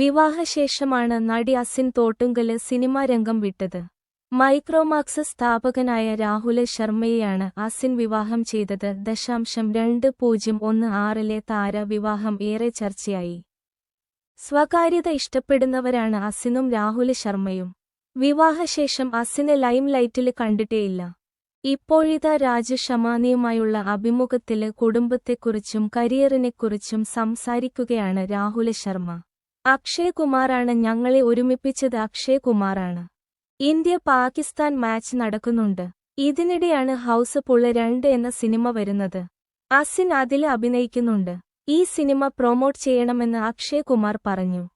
വിവാഹശേഷമാണ് നടി അസിൻ തോട്ടുങ്കൽ സിനിമാ രംഗം വിട്ടത്. മൈക്രോമാക്സ് സ്ഥാപകനായ രാഹുൽ ശർമ്മയെയാണ് അസിൻ വിവാഹം ചെയ്തത്. ദശാംശം രണ്ട് പൂജ്യം ഒന്ന് ആറിലെ താര വിവാഹം ഏറെ ചർച്ചയായി. സ്വകാര്യത ഇഷ്ടപ്പെടുന്നവരാണ് അസിനും രാഹുൽ ശർമ്മയും. വിവാഹശേഷം അസിനെ ലൈം ലൈറ്റിൽ കണ്ടിട്ടേയില്ല. ഇപ്പോഴിതാ രാജു ഷമാനിയുമായുള്ള അഭിമുഖത്തിൽ കുടുംബത്തെക്കുറിച്ചും കരിയറിനെക്കുറിച്ചും സംസാരിക്കുകയാണ് രാഹുൽ ശർമ്മ. അക്ഷയ് കുമാറാണ് ഞങ്ങളെ ഒരുമിപ്പിച്ചത്. അക്ഷയ്കുമാറാണ്. ഇന്ത്യ പാകിസ്ഥാൻ മാച്ച് നടക്കുന്നുണ്ട്. ഇതിനിടെയാണ് ഹൗസ് പുള്ള രണ്ട് എന്ന സിനിമ വരുന്നത്. അസിൻ അതിൽ അഭിനയിക്കുന്നുണ്ട്. ഈ സിനിമ പ്രൊമോട്ട് ചെയ്യണമെന്ന് അക്ഷയ് കുമാർ പറഞ്ഞു.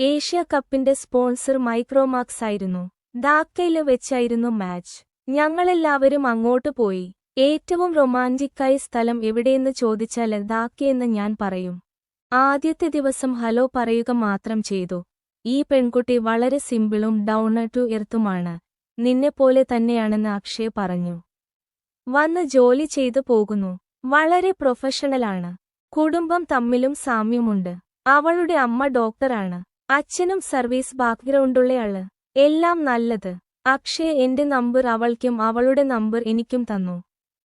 ഏഷ്യ കപ്പിന്റെ സ്പോൺസർ മൈക്രോമാക്സ് ആയിരുന്നു. ധാക്കയിൽ വെച്ചായിരുന്നു മാച്ച്. ഞങ്ങളെല്ലാവരും അങ്ങോട്ട് പോയി. ഏറ്റവും റൊമാന്റിക്കായ സ്ഥലം എവിടെയെന്ന് ചോദിച്ചാൽ ധാക്കയെന്ന് ഞാൻ പറയും. ആദ്യത്തെ ദിവസം ഹലോ പറയുക മാത്രം ചെയ്തു. ഈ പെൺകുട്ടി വളരെ സിമ്പിളും ഡൗൺ ടു എർത്തുമാണ് നിന്നെപ്പോലെ തന്നെയാണെന്ന് അക്ഷയ് പറഞ്ഞു. വന്ന് ജോലി ചെയ്തു പോകുന്നു. വളരെ പ്രൊഫഷണലാണ്. കുടുംബം തമ്മിലും സാമ്യമുണ്ട്. അവളുടെ അമ്മ ഡോക്ടറാണ്. അച്ഛനും സർവീസ് ബാക്ക്ഗ്രൗണ്ടുള്ളയാൾ എല്ലാം നല്ലത്. അക്ഷയ് എന്റെ നമ്പർ അവൾക്കും അവളുടെ നമ്പർ എനിക്കും തന്നു.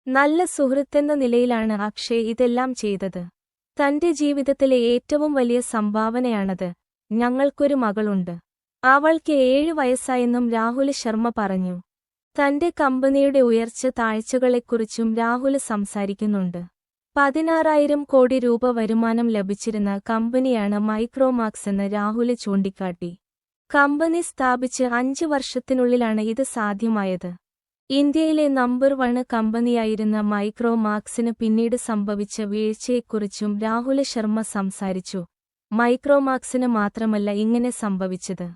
നല്ല സുഹൃത്തെന്ന നിലയിലാണ് അക്ഷയ് ഇതെല്ലാം ചെയ്തത്. തന്റെ ജീവിതത്തിലെ ഏറ്റവും വലിയ സംഭാവനയാണത്. ഞങ്ങൾക്കൊരു മകളുണ്ട്. അവൾക്ക് ഏഴ് വയസ്സായെന്നും രാഹുൽ ശർമ്മ പറഞ്ഞു. തന്റെ കമ്പനിയുടെ ഉയർച്ച താഴ്ചകളെക്കുറിച്ചും രാഹുൽ സംസാരിക്കുന്നുണ്ട്. പതിനാറായിരം കോടി രൂപ വരുമാനം ലഭിച്ചിരുന്ന കമ്പനിയാണ് മൈക്രോമാക്സ് എന്ന് രാഹുൽ ചൂണ്ടിക്കാട്ടി. കമ്പനി സ്ഥാപിച്ച് അഞ്ച് വർഷത്തിനുള്ളിലാണ് ഇത് സാധ്യമായത്. ഇന്ത്യയിലെ നമ്പർ വണ് കമ്പനിയായിരുന്ന മൈക്രോമാക്സിന് പിന്നീട് സംഭവിച്ച വീഴ്ചയെക്കുറിച്ചും രാഹുൽ ശർമ്മ സംസാരിച്ചു. മൈക്രോമാക്സിന് മാത്രമല്ല ഇങ്ങനെ സംഭവിച്ചത്.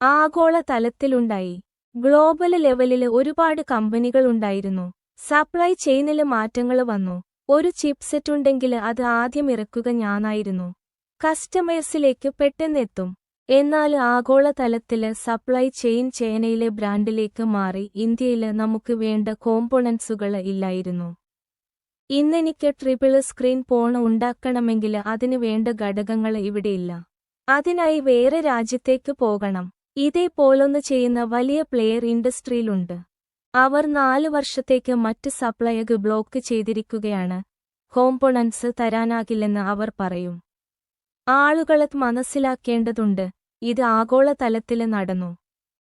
ആഗോള തലത്തിലുണ്ടായി ഗ്ലോബൽ ലെവലിൽ ഒരുപാട് കമ്പനികളുണ്ടായിരുന്നു സപ്ലൈ ചെയിനിൽ മാറ്റങ്ങൾ വന്നു. ഒരു ചിപ്സെറ്റുണ്ടെങ്കിൽ അത് ആദ്യം ഇറക്കുക ഞാനായിരുന്നു. കസ്റ്റമേഴ്സിലേക്ക് പെട്ടെന്നെത്തും. എന്നാൽ ആഗോള തലത്തിൽ സപ്ലൈ ചെയിൻ ചൈനയിലെ ബ്രാൻഡിലേക്ക് മാറി ഇന്ത്യയിൽ നമുക്ക് വേണ്ട കോമ്പോണൻസുകൾ ഇല്ലായിരുന്നു. ഇന്നെനിക്ക് ട്രിപ്പിൾ സ്ക്രീൻ ഫോൺ ഉണ്ടാക്കണമെങ്കിൽ അതിനു വേണ്ട ഘടകങ്ങൾ ഇവിടെയില്ല അതിനായി വേറെ രാജ്യത്തേക്ക് പോകണം. ഇതേപോലൊന്ന് ചെയ്യുന്ന വലിയ പ്ലെയർ ഇൻഡസ്ട്രിയിലുണ്ട്. അവർ നാലു വർഷത്തേക്ക് മറ്റ് സപ്ലയഗ് ബ്ലോക്ക് ചെയ്തിരിക്കുകയാണ്. കോമ്പോണൻസ് തരാനാകില്ലെന്ന് അവർ പറയും. ആളുകളെ മനസ്സിലാക്കേണ്ടതുണ്ട്. ഇത് ആഗോളതലത്തിൽ നടന്നു.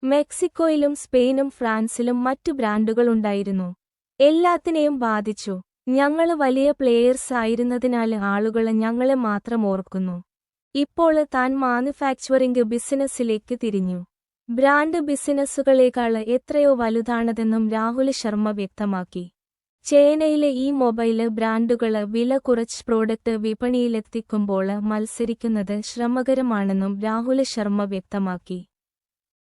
മെക്സിക്കോയിലും സ്പെയിനും ഫ്രാൻസിലും മറ്റു ബ്രാൻഡുകളുണ്ടായിരുന്നു എല്ലാത്തിനെയും ബാധിച്ചു. ഞങ്ങൾ വലിയ പ്ലേയേഴ്സ് ആയിരുന്നതിനാല് ആളുകൾ ഞങ്ങളെ മാത്രം ഓർക്കുന്നു. ഇപ്പോൾ താൻ മാനുഫാക്ചറിംഗ് ബിസിനസ്സിലേക്ക് തിരിഞ്ഞു. ബ്രാൻഡ് ബിസിനസ്സുകളേക്കാൾ എത്രയോ വലുതാണതെന്നും രാഹുൽ ശർമ്മ വ്യക്തമാക്കി. ചൈനയിലെ ഈ മൊബൈൽ ബ്രാൻഡുകൾ വില കുറച്ച് പ്രോഡക്റ്റ് വിപണിയിലെത്തിക്കുമ്പോൾ മത്സരിക്കുന്നത് ശ്രമകരമാണെന്നും രാഹുൽ ശർമ്മ വ്യക്തമാക്കി.